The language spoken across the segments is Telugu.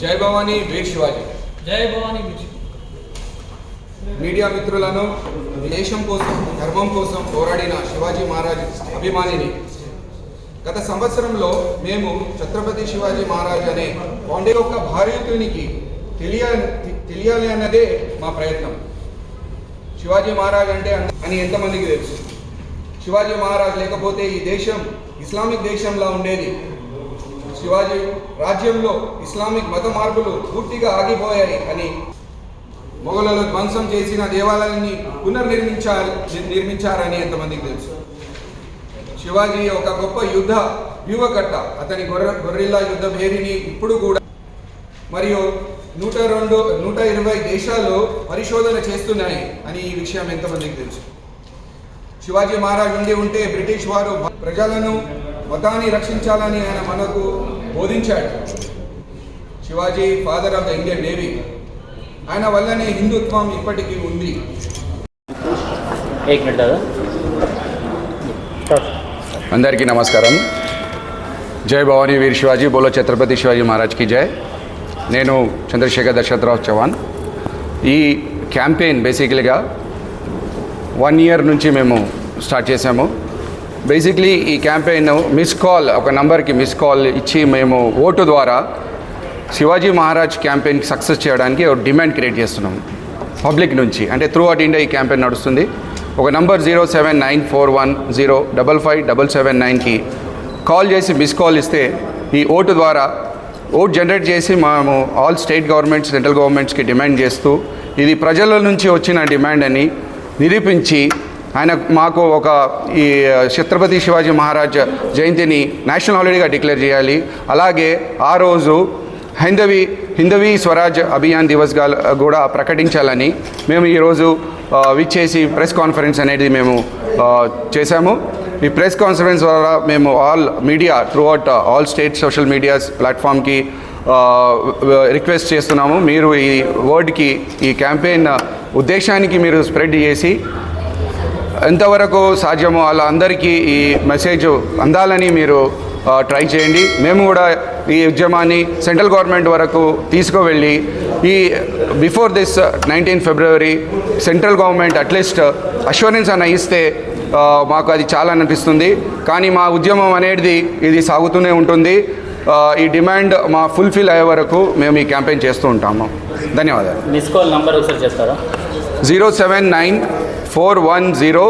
జై భవానీ వీర్ శివాజీ. జై భవానీ మీడియా మిత్రులను దేశం కోసం ధర్మం కోసం పోరాడిన శివాజీ మహారాజ్ అభిమానిని. గత సంవత్సరంలో మేము ఛత్రపతి శివాజీ మహారాజ్ అనే పాండే యొక్క భారతీయునికి తెలియ తెలియాలి అన్నదే మా ప్రయత్నం. శివాజీ మహారాజ్ అంటే అని ఎంతమందికి తెలుసు? శివాజీ మహారాజ్ లేకపోతే ఈ దేశం ఇస్లామిక్ దేశంలా ఉండేది. శివాజీ రాజ్యంలో ఇస్లామిక్ మత మార్పులు పూర్తిగా ఆగిపోయాయి అని మొఘలలో ధ్వంసం చేసిన దేవాలయాన్ని పునర్నిర్మించాలి నిర్మించారని ఎంతమందికి తెలుసు? శివాజీ ఒక గొప్ప యుద్ధ వ్యూహకర్త. అతని గొర్రె గొర్రెల్లా యుద్ధ భేరిని ఇప్పుడు కూడా మరియు నూట రెండు నూట ఇరవై దేశాలు పరిశోధన చేస్తున్నాయి అని ఈ విషయం ఎంతమందికి తెలుసు? శివాజీ మహారాజ్ ఉండి ఉంటే బ్రిటిష్ వారు ప్రజలను మతాన్ని రక్షించాలని ఆయన మనకు బోధించాడు. Shivaji father of the Indian Navy. ఆయన వల్లనే హిందుత్వం ఇప్పటికీ ఉంది. అందరికీ నమస్కారం. జై భవానీ వీర్ శివాజీ బోలో ఛత్రపతి శివాజీ మహారాజ్కి జై. నేను చంద్రశేఖర్ దశరథరావు చౌహాన్. ఈ క్యాంపెయిన్ బేసికలీగా వన్ ఇయర్ నుంచి మేము స్టార్ట్ చేసాము బేసిక్లీ ఈ క్యాంపెయిన్ మిస్ కాల్ ఒక నంబర్కి మిస్ కాల్ ఇచ్చి మేము ఓటు ద్వారా శివాజీ మహారాజ్ క్యాంపెయిన్ సక్సెస్ చేయడానికి ఒక డిమాండ్ క్రియేట్ చేస్తున్నాం. పబ్లిక్ నుంచి అంటే త్రూ అవుట్ ఇండియా ఈ క్యాంపెయిన్ నడుస్తుంది. ఒక number zero seven nine four one zero double five double seven నైన్కి కాల్ చేసి మిస్ కాల్ ఇస్తే ఈ ఓటు ద్వారా ఓట్ జనరేట్ చేసి మేము ఆల్ స్టేట్ గవర్నమెంట్స్ సెంట్రల్ గవర్నమెంట్స్కి డిమాండ్ చేస్తూ ఇది ప్రజల నుంచి వచ్చిన డిమాండ్ అని నిరూపించి ఆయన మాకు ఒక ఈ ఛత్రపతి శివాజీ మహారాజ్ జయంతిని నేషనల్ హాలిడేగా డిక్లేర్ చేయాలి. అలాగే ఆ రోజు హైందవి హిందవీ స్వరాజ్ అభియాన్ దివస్గా కూడా ప్రకటించాలని మేము ఈరోజు విచ్చేసి ప్రెస్ కాన్ఫరెన్స్ అనేది మేము చేశాము. ఈ ప్రెస్ కాన్ఫరెన్స్ ద్వారా మేము all media throughout all state social medias ప్లాట్ఫామ్కి request చేస్తున్నాము. మీరు ఈ వర్డ్కి ఈ క్యాంపెయిన్ ఉద్దేశానికి మీరు స్ప్రెడ్ చేసి ఎంతవరకు సాధ్యమో అలా అందరికీ ఈ మెసేజ్ అందాలని మీరు ట్రై చేయండి. మేము కూడా ఈ ఉద్యమాన్ని సెంట్రల్ గవర్నమెంట్ వరకు తీసుకువెళ్ళి ఈ before this nineteen February central government at least assurance అన్న ఇస్తే మాకు అది చాలా అనిపిస్తుంది. కానీ మా ఉద్యమం అనేది ఇది సాగుతూనే ఉంటుంది. ఈ డిమాండ్ మా ఫుల్ఫిల్ అయ్యే వరకు మేము ఈ క్యాంపెయిన్ చేస్తూ ఉంటాము. ధన్యవాదాలు. మిస్ కాల్ నంబర్ ఒకసారి చేస్తారా zero seven nine four one zero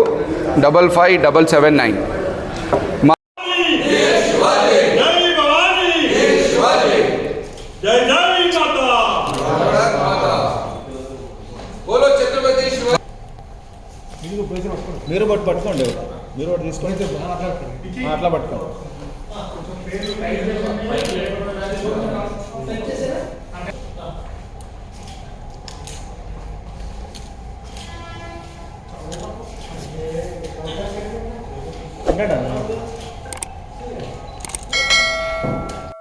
double five double seven nine. మీరు బట్టి పట్టుకోండి మీరు ఒకటి తీసుకొని అట్లా పట్టుకోండి. ఇంకా